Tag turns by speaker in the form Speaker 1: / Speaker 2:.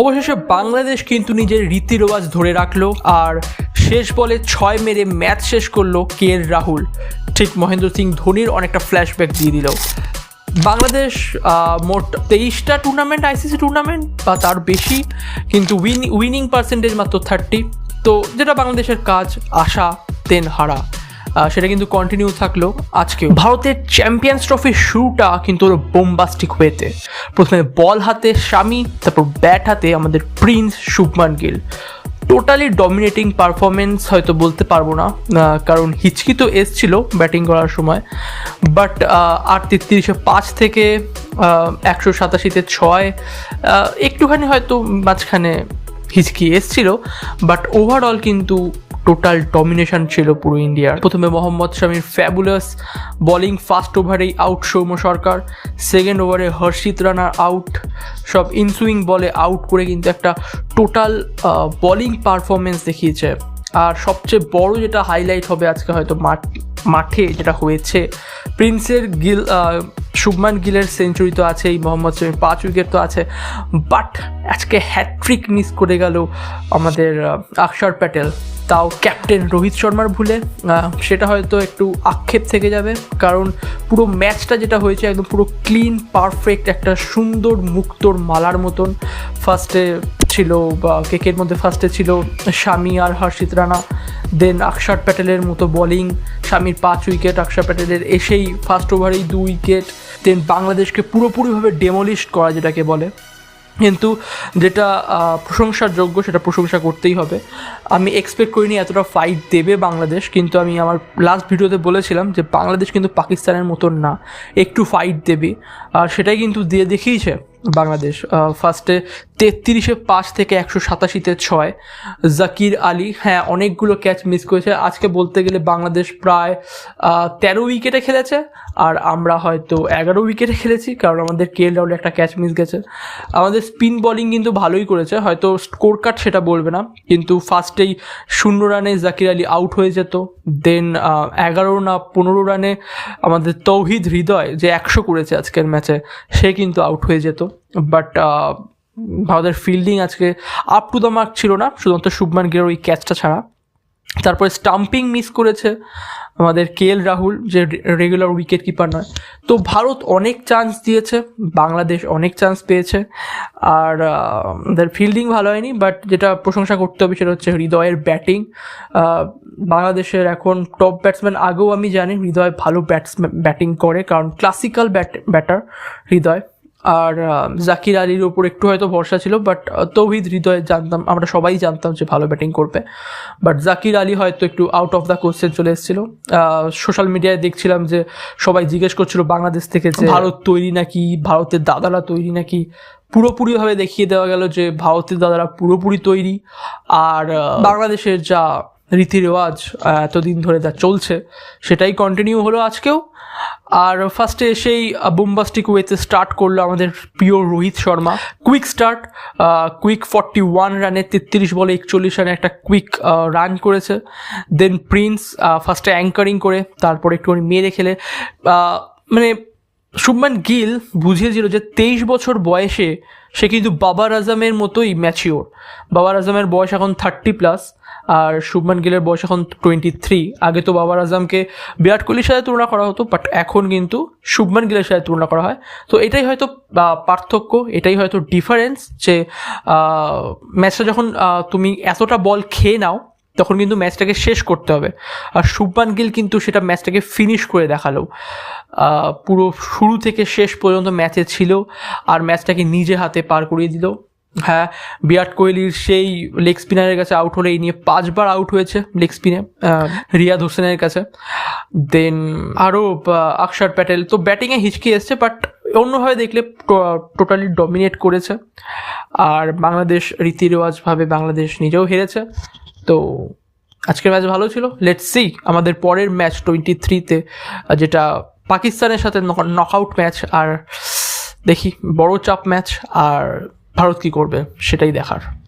Speaker 1: অবশেষে বাংলাদেশ কিন্তু নিজের রীতি রেওয়াজ ধরে রাখল আর শেষ বলে ছয় মেরে ম্যাচ শেষ করল কে রাহুল। ঠিক মহেন্দ্র সিং ধোনির অনেকটা ফ্ল্যাশব্যাক দিয়ে দিল। বাংলাদেশ মোট তেইশটা টুর্নামেন্ট আইসিসি টুর্নামেন্ট বা তার বেশি, কিন্তু উইন পার্সেন্টেজ মাত্র থার্টি তো যেটা বাংলাদেশের কাজ, আশা তেন হারা সেটা কিন্তু কন্টিনিউ থাকল আজকেও। ভারতের চ্যাম্পিয়ন্স ট্রফির শুরুটা কিন্তু ওর বোম্বাস্টিক ওয়েতে প্রথমে বল হাতে স্বামী, তারপর ব্যাট হাতে আমাদের prince Shubman Gill. Totally dominating performance হয়তো বলতে পারব না কারণ হিচকি তো এসছিল ব্যাটিং করার সময় বাট আর তেত্রিশে পাঁচ থেকে একশো সাতাশিতে ছয় একটুখানি হয়তো মাঝখানে হিচকি এসছিল বাট ওভারঅল কিন্তু টোটাল ডমিনেশন ছিল পুরো ইন্ডিয়ার। প্রথমে মোহাম্মদ শামির ফ্যাবুলাস বোলিং ফার্স্ট ওভারেই আউট সৌম্য সরকার সেকেন্ড ওভারে হর্ষিত রানার আউট সব ইনসুইং বলে আউট করে কিন্তু একটা টোটাল বোলিং পারফরমেন্স দেখিয়েছে। আর সবচেয়ে বড় যেটা হাইলাইট হবে আজকে হয়তো মাঠ মাঠে যেটা হয়েছে। প্রিন্সের গিল শুভমান গিলের সেঞ্চুরি তো আছেই, মোহাম্মদ শামির পাঁচ উইকেট তো আছে। বাট আজকে হ্যাট্রিক মিস করে গেল আমাদের অক্ষর প্যাটেল। তাও ক্যাপ্টেন রোহিত শর্মার ভুলে। সেটা হয়তো একটু আক্ষেপ থেকে যাবে। কারণ পুরো ম্যাচটা যেটা হয়েছে, একদম পুরো ক্লিন পারফেক্ট একটা সুন্দর মুক্তর মালার মতন। ফার্স্টে ছিল বা কেকের মধ্যে ফার্স্টে ছিল স্বামী আর হর্ষিত রানা দেন অক্ষর প্যাটেলের মতো বোলিং স্বামীর পাঁচ উইকেট অক্ষর প্যাটেলের এসেই ফার্স্ট ওভারেই দু উইকেট দেন বাংলাদেশকে পুরোপুরিভাবে ডেমোলিশ করা যেটাকে বলে। কিন্তু যেটা প্রশংসার যোগ্য সেটা প্রশংসা করতেই হবে। আমি এক্সপেক্ট করিনি এতটা ফাইট দেবে বাংলাদেশ, কিন্তু আমি আমার লাস্ট ভিডিওতে বলেছিলাম যে বাংলাদেশ কিন্তু পাকিস্তানের মতন না, একটু ফাইট দেবে। আর সেটাই কিন্তু দিয়ে দেখিয়েছে বাংলাদেশ। ফার্স্টে তেত্রিশে পাঁচ থেকে একশো সাতাশিতে ছয়। জাকির আলী হ্যাঁ অনেকগুলো ক্যাচ মিস করেছে। আজকে বলতে গেলে বাংলাদেশ প্রায় তেরো উইকেটে খেলেছে, আর আমরা হয়তো এগারো উইকেটে খেলেছি, কারণ আমাদের কে রাহুলে একটা ক্যাচ মিস গেছে। আমাদের স্পিন বোলিং কিন্তু ভালোই করেছে, হয়তো স্কোর কার্ড সেটা বলবে না, কিন্তু ফার্স্টেই শূন্য রানে জাকির আলী আউট হয়ে যেত দেন এগারো না পনেরো রানে আমাদের তৌহিদ হৃদয় যে একশো করেছে আজকের ম্যাচে সে কিন্তু আউট হয়ে যেত। বাট ভারতের ফিল্ডিং আজকে আপ টু দ্য মার্ক ছিল না, শুধুমাত্র শুভমান গিলের ওই ক্যাচটা ছাড়া। তারপরে স্টাম্পিং মিস করেছে আমাদের কে এল রাহুল, যে রেগুলার উইকেট কিপার নয়। তো ভারত অনেক চান্স দিয়েছে, বাংলাদেশ অনেক চান্স পেয়েছে, আর আমাদের ফিল্ডিং ভালো হয়নি বাট যেটা প্রশংসা করতে হবে সেটা হচ্ছে হৃদয়ের ব্যাটিং বাংলাদেশের এখন টপ ব্যাটসম্যান আগেও আমি জানি, হৃদয় ভালো ব্যাটসম্যান ব্যাটিং করে, কারণ ক্লাসিক্যাল ব্যাট ব্যাটার হৃদয়। আর জাকির আলীর ওপর একটু হয়তো ভরসা ছিল বাট তৌহিদ হৃদয় জানতাম, আমরা সবাই জানতাম যে ভালো ব্যাটিং করবে। বাট জাকির আলী হয়তো একটু আউট অফ দ্য কোশ্চেন চলে এসেছিল। সোশ্যাল মিডিয়ায় দেখছিলাম যে সবাই জিজ্ঞেস করছিল বাংলাদেশ থেকে যে ভারত তৈরি নাকি, ভারতের দাদারা তৈরি নাকি? পুরোপুরিভাবে দেখিয়ে দেওয়া গেল যে ভারতের দাদারা পুরোপুরি তৈরি। আর বাংলাদেশের যা রীতি রেওয়াজ এতদিন ধরে যা চলছে, সেটাই কন্টিনিউ হলো আজকেও। আর ফার্স্টে এসেই বোম্বাস্টিক ওয়েতে স্টার্ট করল আমাদের প্রিয় Rohit Sharma. Quick start quick forty one রানে তেত্রিশ বলে একচল্লিশ রানে একটা কুইক রান করেছে। দেন প্রিন্স ফার্স্টে অ্যাঙ্কারিং করে, তারপর একটুখানি মেরে খেলে। মানে শুভমান গিল বুঝিয়েছিল যে তেইশ বছর বয়সে সে কিন্তু বাবার আজমের মতোই ম্যাচিওর বাবার আজমের বয়স এখন থার্টি প্লাস আর শুভমান গিলের বয়স এখন টোয়েন্টি থ্রি আগে তো বাবার আজমকে বিরাট কোহলির সাথে তুলনা করা হতো বাট এখন কিন্তু শুভমান গিলের সাথে তুলনা করা হয়। তো এটাই হয়তো পার্থক্য, এটাই হয়তো ডিফারেন্স যে ম্যাচটা যখন তুমি এতটা বল খেয়ে নাও, তখন কিন্তু ম্যাচটাকে শেষ করতে হবে। আর শুভমান গিল কিন্তু সেটা ম্যাচটাকে ফিনিশ করে দেখাল। পুরো শুরু থেকে শেষ পর্যন্ত ম্যাচে ছিল, আর ম্যাচটাকে নিজে হাতে পার করিয়ে দিল। হ্যাঁ বিরাট কোহলির সেই লেগ স্পিনারের কাছে আউট হলে এই নিয়ে পাঁচবার আউট হয়েছে লেগ স্পিনে রিয়াদ হোসেনের কাছে। দেন আরও অক্ষর প্যাটেল। তো ব্যাটিংয়ে হিচকি এসছে বাট অন্যভাবে দেখলে টোটালি ডমিনেট করেছে। আর বাংলাদেশ রীতি রেওয়াজভাবে বাংলাদেশ নিজেও হেরেছে। তো আজকের ম্যাচ ভালো ছিল। লেটস সি আমাদের পরের ম্যাচ টোয়েন্টি থ্রিতে যেটা পাকিস্তানের সাথে নকআউট ম্যাচ। আর দেখি, বড় চাপ ম্যাচ। আর ভারত কি করবে? সেটাই দেখার।